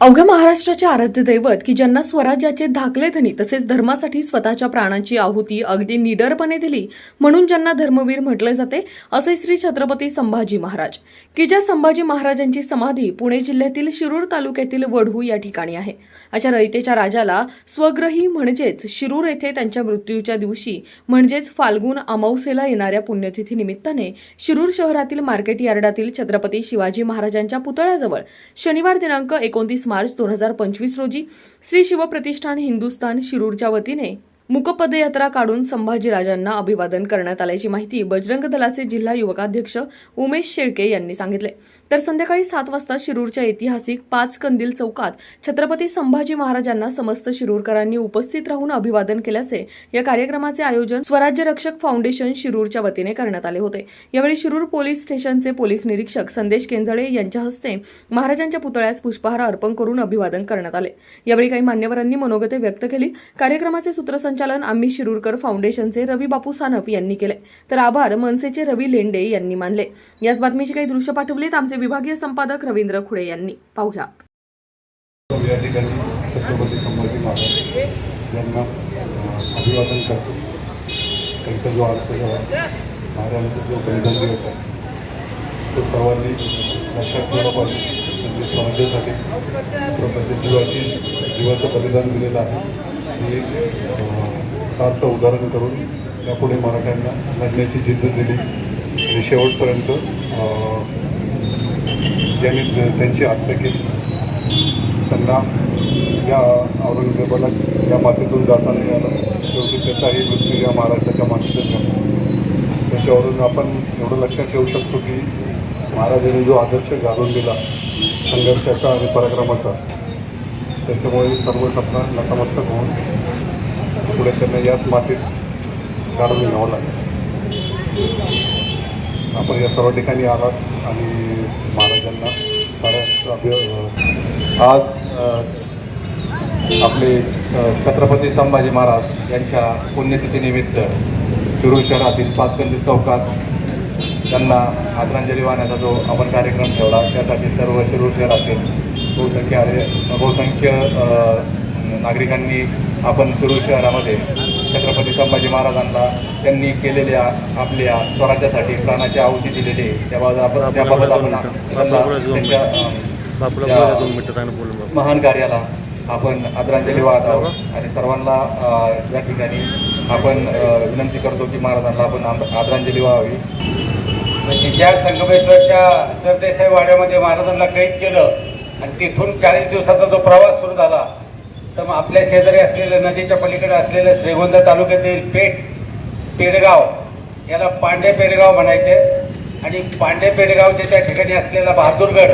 अवघ्या महाराष्ट्राचे आराध्य दैवत की ज्यांना स्वराज्याचे धाकले धनी तसेच धर्मासाठी स्वतःच्या प्राणाची आहुती अगदी निडरपणे दिली म्हणून ज्यांना धर्मवीर म्हटले जाते असे श्री छत्रपती संभाजी महाराज. की ज्या संभाजी महाराजांची समाधी पुणे जिल्ह्यातील शिरूर तालुक्यातील वढू या ठिकाणी आहे. अशा रयतेच्या राजाला स्वग्रही म्हणजेच शिरूर येथे त्यांच्या मृत्यूच्या दिवशी म्हणजेच फाल्गुन अमावसेला येणाऱ्या पुण्यतिथी निमित्ताने शिरूर शहरातील मार्केट यार्डातील छत्रपती शिवाजी महाराजांच्या पुतळ्याजवळ शनिवार दिनांक एकोणतीस मार्च दोन हजार पंचवीस रोजी श्री शिवप्रतिष्ठान हिंदुस्थान शिरूरच्या वतीने मुकपदयात्रा काढून संभाजीराजांना अभिवादन करण्यात आल्याची माहिती बजरंग दलाचे जिल्हा युवकाध्यक्ष उमेश शेळके यांनी सांगितले. तर संध्याकाळी सात वाजता शिरूरच्या ऐतिहासिक पाच कंदील चौकात छत्रपती संभाजी महाराजांना समस्त शिरूरकरांनी उपस्थित राहून अभिवादन केल्याचे या कार्यक्रमाचे आयोजन स्वराज्य रक्षक फाउंडेशन शिरूरच्या वतीने करण्यात आले होते. यावेळी शिरूर पोलीस स्टेशनचे पोलीस निरीक्षक संदेश केंजळे यांच्या हस्ते महाराजांच्या पुतळ्यास पुष्पहार अर्पण करून अभिवादन करण्यात आले. यावेळी काही मान्यवरांनी मनोगते व्यक्त केली. कार्यक्रमाचे सूत्रसंच संचालन आम्ही शिरूरकर फाउंडेशनचे रवी बापू सानप यांनी केले. तर आभार मनसेचे रवी लेंडे यांनी मानले. याच बातमीची काही दृश्य पाठवलीत आमचे विभागीय संपादक रवींद्र खुडे यांनी. पाहूया. या ठिकाणी छत्रपती संभाजी महाराज यांना अभिवादन करतो. त्यांचा जो अर्थ महाराजांचा जो बलिदान दिवस आहे तो सर्वांनी लक्षात ठेवला पाहिजे. म्हणजे समाजासाठी प्रत्येक जीवाची जीवाचं बलिदान दिलेलं आहे. हे उदाहरण करून यापुढे मराठ्यांना लढण्याची जिद्द दिली. आणि शेवटपर्यंत ज्यांनी त्यांची हत्या केली. त्यांना या औरंगजेबाला या मातीतून जाता नाही आलं शेवटी त्याचाही मृत्यू या महाराष्ट्राच्या मातीतून झाला. त्याच्यावरून आपण एवढं लक्षात ठेवू शकतो की महाराजांनी जो आदर्श घालून दिला संघर्षाचा आणि पराक्रमाचा त्याच्यामुळे सर्व सपना नतमस्तक होऊन पुढे त्यांना याच मातीत काढून घ्यावं लागेल. आपण या सर्व ठिकाणी आलात आणि महाराजांना साऱ्या आज आपले छत्रपती संभाजी महाराज यांच्या पुण्यतिथीनिमित्त शिरूर शहरातील पाचकंदी चौकात त्यांना आदरांजली वाहण्याचा जो आपण कार्यक्रम ठेवला त्यासाठी सर्व शिरूर शहरातील बहुसंख्य आले बहुसंख्य अ, नागरिकांनी आपण शिरूर शहरामध्ये छत्रपती संभाजी महाराजांना त्यांनी केलेल्या आपल्या स्वराज्यासाठी प्राणाची आहुती दिलेली आहे. त्याबाबत आपण त्याबाबत त्यांच्या. महान कार्याला आपण आदरांजली वाहत आहोत आणि सर्वांना या ठिकाणी आपण विनंती करतो की महाराजांना आपण आद- आदरांजली व्हावी म्हणजे ज्या संगमेश्वरच्या सरदेसाई वाड्यामध्ये महाराजांना कैद केलं आणि तिथून चाळीस दिवसाचा जो प्रवास सुरू झाला तर मग आपल्या शेजारी असलेलं नदीच्या पलीकडे असलेलं श्रीगोंदा तालुक्यातील पेठ पेडगाव याला पांडे पेडगाव म्हणायचे. आणि पांडे पेडगावचे त्या ठिकाणी असलेला बहादूरगड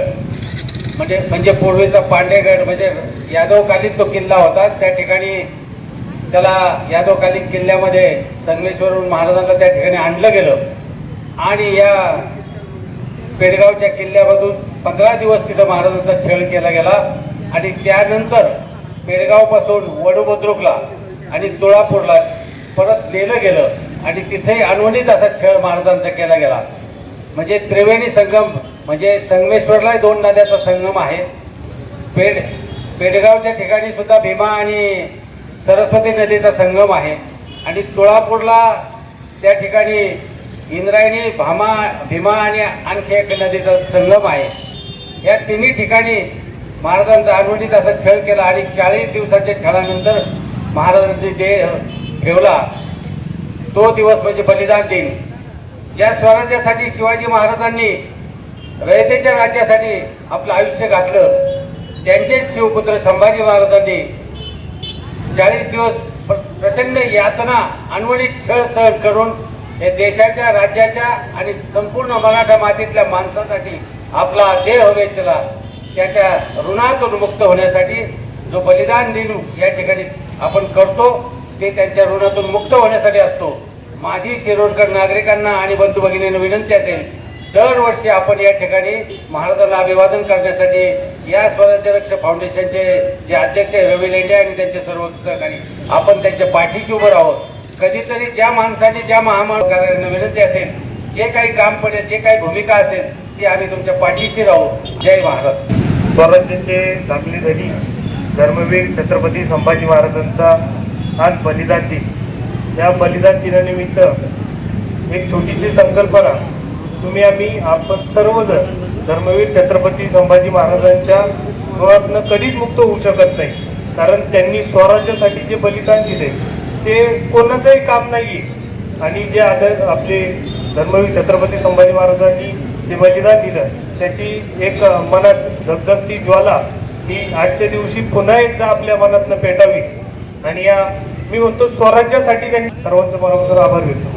म्हणजे म्हणजे पूर्वीचा पांडेगड म्हणजे यादवकालीन तो किल्ला होता. त्या ठिकाणी त्याला यादवकालीन किल्ल्यामध्ये संगमेश्वरहून महाराजांना त्या ठिकाणी आणलं गेलं. आणि या पेडगावच्या किल्ल्यामधून पंधरा दिवस तिथं महाराजांचा छळ केला गेला आणि त्यानंतर पेडगावपासून वडुबुद्रुकला आणि तुळापूरला परत नेलं गेलं आणि तिथेही अनवणीत असा छळ महाराजांचा केला गेला. म्हणजे त्रिवेणी संगम म्हणजे संगमेश्वरलाही दोन नद्याचा संगम आहे. पेड पेडगावच्या ठिकाणी सुद्धा भीमा आणि सरस्वती नदीचा संगम आहे. आणि तुळापूरला त्या ठिकाणी इंद्रायणी भामा भीमा आणि आणखी एक नदीचा संगम आहे. या तिन्ही ठिकाणी महाराजांचा आठवणीत असा छळ केला आणि चाळीस दिवसाच्या छळानंतर महाराजांनी देह ठेवला. तो दिवस म्हणजे बलिदान दिन. ज्या स्वराज्यासाठी शिवाजी महाराजांनी रयतेच्या राज्यासाठी आपलं आयुष्य घातलं. त्यांचेच शिवपुत्र संभाजी महाराजांनी चाळीस दिवस प्र- प्रचंड यातना अनवणित छळ सहन करून हे देशाच्या राज्याच्या आणि संपूर्ण मराठा मातीतल्या माणसासाठी आपला देह वेचला त्याच्या ऋणातून मुक्त होण्यासाठी जो बलिदान दिन या ठिकाणी आपण करतो ते त्यांच्या ऋणातून मुक्त होण्यासाठी असतो. माझी शिरोडकर नागरिकांना आणि बंधू भगिनींना विनंती असेल दरवर्षी आपण या ठिकाणी महाराजांना अभिवादन करण्यासाठी या स्वराज्य रक्ष फाउंडेशनचे जे अध्यक्ष आहे रवी लेंडे आणि त्यांचे सर्व सहकारी आपण त्यांच्या पाठीशी उभं आहोत कधीतरी ज्या माणसाने ज्या महामार्गांना विनंती असेल जे काही काम पडेल जे काही भूमिका असेल की आम्ही तुमच्या पाठीशी राहू. जय महाराज स्वराज्याचे चांगले धनी धर्मवीर छत्रपती संभाजी महाराजांचा आज बलिदान दिन. या बलिदान दिनानिमित्त एक छोटीशी संकल्पना. तुम्ही आम्ही आपण सर्वजण धर्मवीर छत्रपती संभाजी महाराजांच्या ऋणातनं कधीच मुक्त होऊ शकत नाही. कारण त्यांनी स्वराज्यासाठी जे बलिदान दिले ते कोणाचंही काम नाही आणि जे आता आपले धर्मवीर छत्रपती संभाजी महाराजांनी जे बलिदान दिलं त्याची एक मनात धगधगती ज्वाला ही आजच्या दिवशी पुन्हा एकदा आपल्या मनातनं पेटावी. आणि या मी म्हणतो स्वराज्यासाठी त्यांनी सर्वांचं मनापासून आभार व्यक्त